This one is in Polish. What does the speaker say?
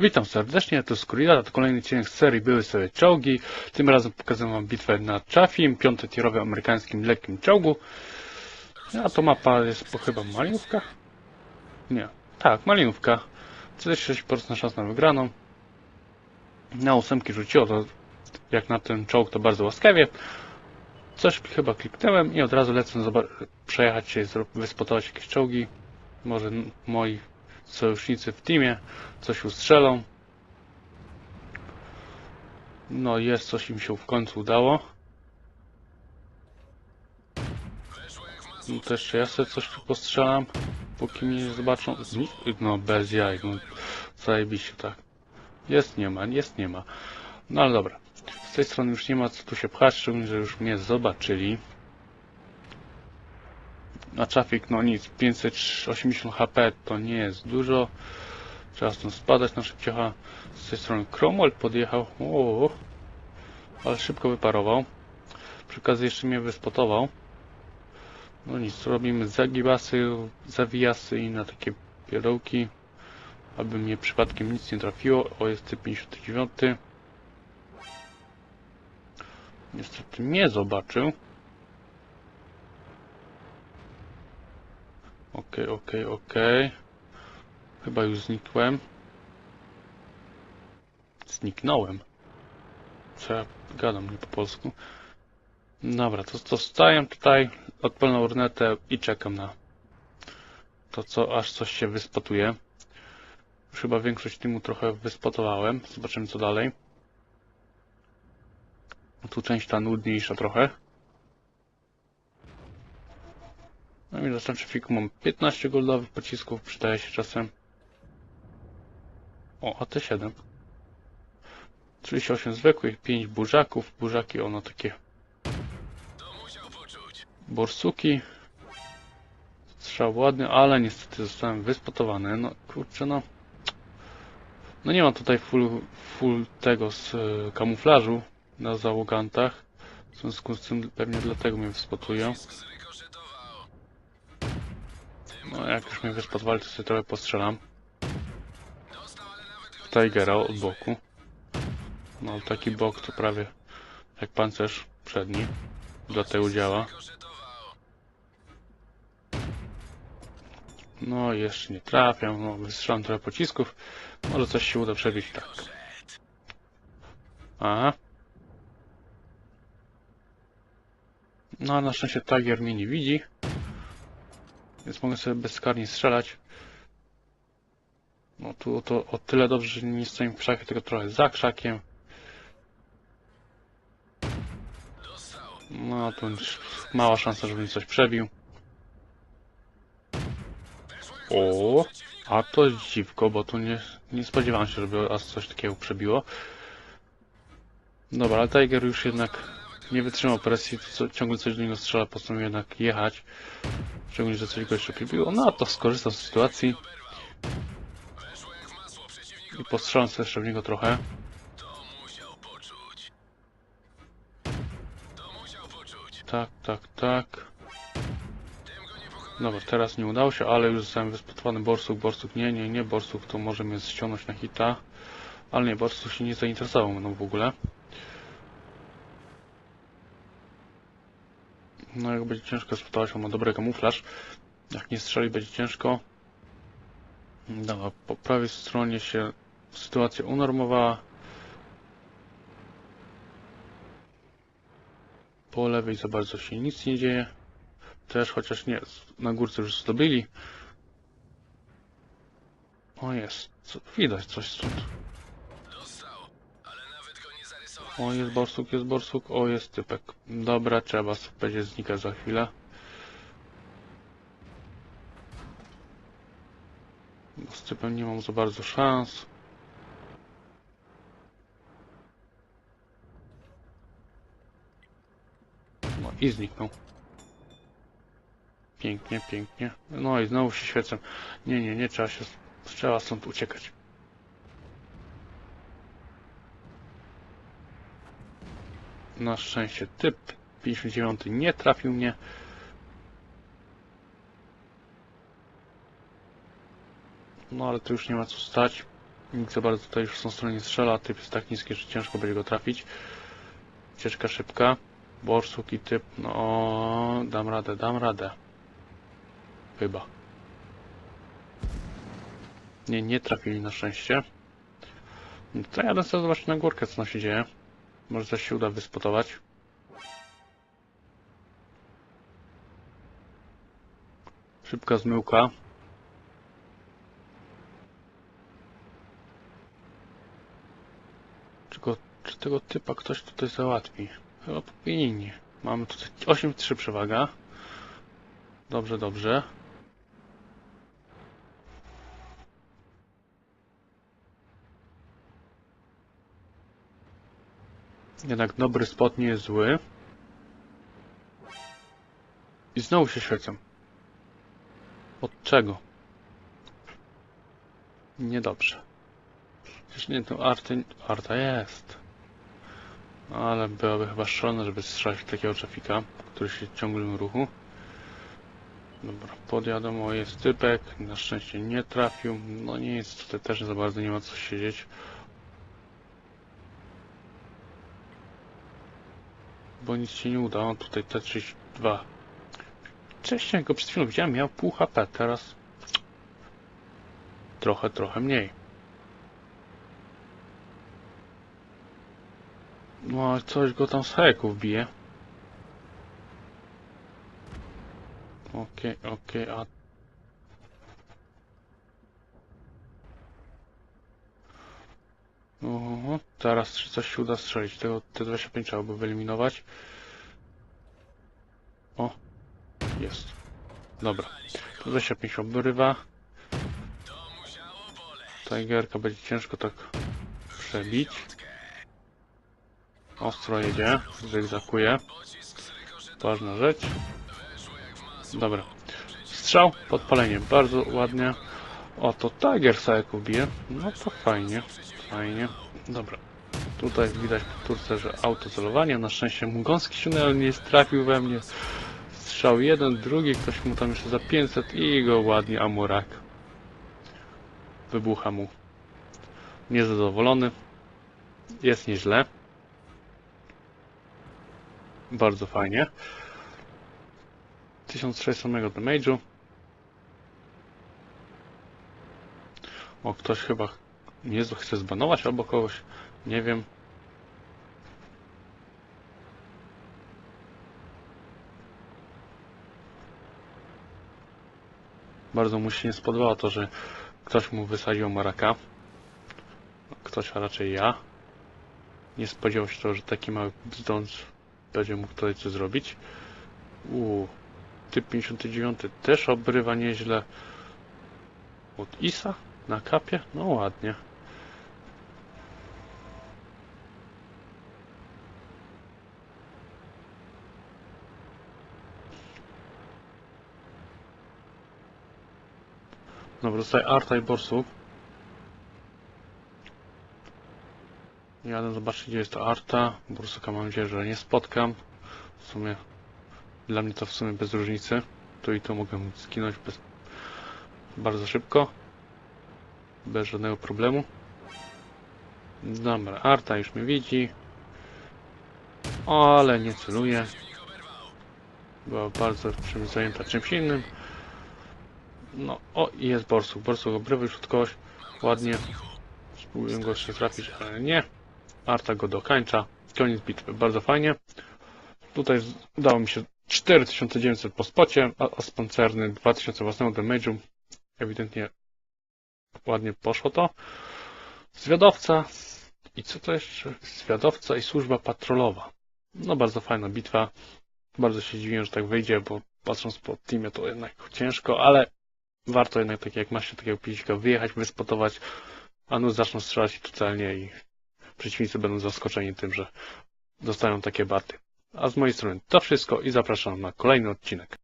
Witam serdecznie, to jest to kolejny odcinek z serii Były sobie czołgi. Tym razem pokażę wam bitwę nad Chaffim, piątotierowym amerykańskim lekkim czołgu. A to mapa jest po chyba malinówka? Nie, tak, malinówka. 46% szans na wygraną. Na ósemki rzuciło to, jak na ten czołg, to bardzo łaskawie. Coś chyba kliknąłem i od razu lecę przejechać się, wyspotować jakieś czołgi. Może moi sojusznicy w teamie coś ustrzelą. No jest, coś im się w końcu udało. No to jeszcze ja sobie coś tu postrzelam, póki mnie nie zobaczą. No bez jaj, no zajebiście tak. Jest, nie ma, jest, nie ma. No ale dobra. Z tej strony już nie ma co tu się pchać, szczególnie, że już mnie zobaczyli. Na trafik, no nic, 580 HP to nie jest dużo. Trzeba stąd spadać na szybciecha. Z tej strony Cromwell podjechał. O, ale szybko wyparował. Przy okazji jeszcze mnie wyspotował. No nic, robimy zagibasy, zawijasy i na takie pierdołki. Aby mnie przypadkiem nic nie trafiło. O, jest typ 59. Niestety nie zobaczył. Okej, okej, okej. Chyba już znikłem. Zniknąłem. Co ja gadam nie po polsku? Dobra, to, to staję tutaj, odpalę lornetę i czekam na to, co aż coś się wyspotuje. Już chyba większość teamu trochę wyspotowałem. Zobaczymy co dalej. Tu część ta nudniejsza trochę. No i na fiku mam 15 goldowych pocisków, przydaje się czasem. O, AT7. 38 zwykłych, 5 burzaków. Burzaki, ono takie borsuki. Strzał ładny, ale niestety zostałem wyspotowany. No kurczę, no. No nie ma tutaj full, full tego z e, kamuflażu na załogantach. W związku z tym pewnie dlatego mnie wyspotują. No jak już mnie wyspotowali, to sobie trochę postrzelam. Tigera od boku. No taki bok to prawie jak pancerz przedni. Dlatego działa. No jeszcze nie trafiam, no wystrzelam trochę pocisków. Może coś się uda przebić tak. Aha. No na szczęście Tiger mnie nie widzi. Więc mogę sobie bezkarnie strzelać. No tu to o tyle dobrze, że nie stoję w krzakie, tylko trochę za krzakiem. No tu mała szansa, żebym coś przebił. O, a to dziwko, bo tu nie, nie spodziewałem się, żeby aż coś takiego przebiło. Dobra, ale Tiger już jednak nie wytrzymał presji, co, ciągle coś do niego strzela, postanowił jednak jechać. Szczególnie, że coś go jeszcze przebiło. No, to skorzystał z sytuacji. I postrzelam sobie jeszcze w niego trochę. Tak, tak, tak. Dobra, teraz nie udało się, ale już zostałem wyspotowany borsuk. Borsuk nie, nie, nie, borsuk to może mnie ściągnąć na hita. Ale nie, borsuk się nie zainteresował mną w ogóle. No jak będzie ciężko spotować, on ma dobry kamuflaż. Jak nie strzeli, będzie ciężko. Dobra, po prawej stronie się sytuacja unormowała. Po lewej za bardzo się nic nie dzieje. Też, chociaż nie, na górce już zdobyli. O jest, widać coś stąd. O, jest borsuk, jest borsuk, o, jest typek. Dobra, trzeba będzie znikać za chwilę. Z typem nie mam za bardzo szans. No i zniknął. Pięknie, pięknie. No i znowu się świecę. Nie, nie, nie trzeba się, trzeba stąd uciekać. Na szczęście typ 59 nie trafił mnie. No ale to już nie ma co stać. Nikt za bardzo tutaj już w tą stronę nie strzela, typ jest tak niski, że ciężko będzie go trafić. Ucieczka szybka. Borsuk i typ, no dam radę, dam radę. Chyba. Nie, nie trafili na szczęście. No To ja sobie zobaczyć na górkę, co tam się dzieje. Może coś się uda wyspotować. Szybka zmyłka. Czy, czy tego typa ktoś tutaj załatwi? Chyba powinni. Mamy tutaj 8-3 przewaga. Dobrze, dobrze. Jednak dobry spot nie jest zły. I znowu się świecą. Od czego? Niedobrze. Przecież nie, to arty, arta jest. Ale byłoby chyba szalone, żeby strzelać takiego trafika, który się w ciągłym ruchu. Dobra, podjadą, o jest typek, na szczęście nie trafił. No nie jest tutaj też za bardzo, nie ma co siedzieć. Bo nic się nie uda, on tutaj T32. Wcześniej go przed chwilą widziałem, miał pół HP, teraz trochę, trochę mniej. No, coś go tam z heków bije. Okej, okej, a... teraz czy coś się uda strzelić. Tego T25 trzeba by wyeliminować. O, jest. Dobra. T25 obrywa. Tigerka będzie ciężko tak przebić. Ostro jedzie, zygzakuje. Ważna rzecz. Dobra. Strzał, podpalenie, bardzo ładnie. O, to Tiger Saeku bije. No to fajnie, fajnie. Dobra. Tutaj widać po turce, że autocelowanie. Na szczęście Mugonski Siunel nie trafił we mnie. Strzał jeden, drugi, ktoś mu tam jeszcze za 500 i go ładnie Amurak. Wybucha mu. Niezadowolony. Jest nieźle. Bardzo fajnie. 1600 mega damage'u. O, ktoś chyba nie chce zbanować albo kogoś. Nie wiem. Bardzo mu się nie spodobało to, że ktoś mu wysadził maraka. Ktoś, a raczej ja. Nie spodziewał się to, że taki mały bzdąc będzie mógł tutaj coś zrobić. Uuu, typ 59 też obrywa nieźle. Od Isa na kapie? No ładnie. Dobra, tutaj Arta i Borsuk. Jadę zobaczyć gdzie jest ta Arta. Borsuka mam nadzieję, że nie spotkam. W sumie dla mnie to w sumie bez różnicy. Tu i tu mogę skinąć bez... bardzo szybko. Bez żadnego problemu. Dobra, Arta już mnie widzi. Ale nie celuje. Była bardzo czymś zajęta czymś innym. No, o i jest Borsuk. Borsuk obrywa już od kogoś. Ładnie. Spróbuję go jeszcze trafić, ale nie. Arta go dokańcza. Koniec bitwy. Bardzo fajnie. Tutaj udało mi się 4900 po spocie, a, pancerny 2000 własnego damage'u. Ewidentnie ładnie poszło to. Zwiadowca. I co to jeszcze? Zwiadowca i służba patrolowa. No bardzo fajna bitwa. Bardzo się dziwiłem, że tak wyjdzie, bo patrząc po teamie to jednak ciężko, ale warto jednak tak jak ma się takiego pilika wyjechać, wyspotować, a no zaczną strzelać totalnie i przeciwnicy będą zaskoczeni tym, że dostają takie baty. A z mojej strony to wszystko i zapraszam na kolejny odcinek.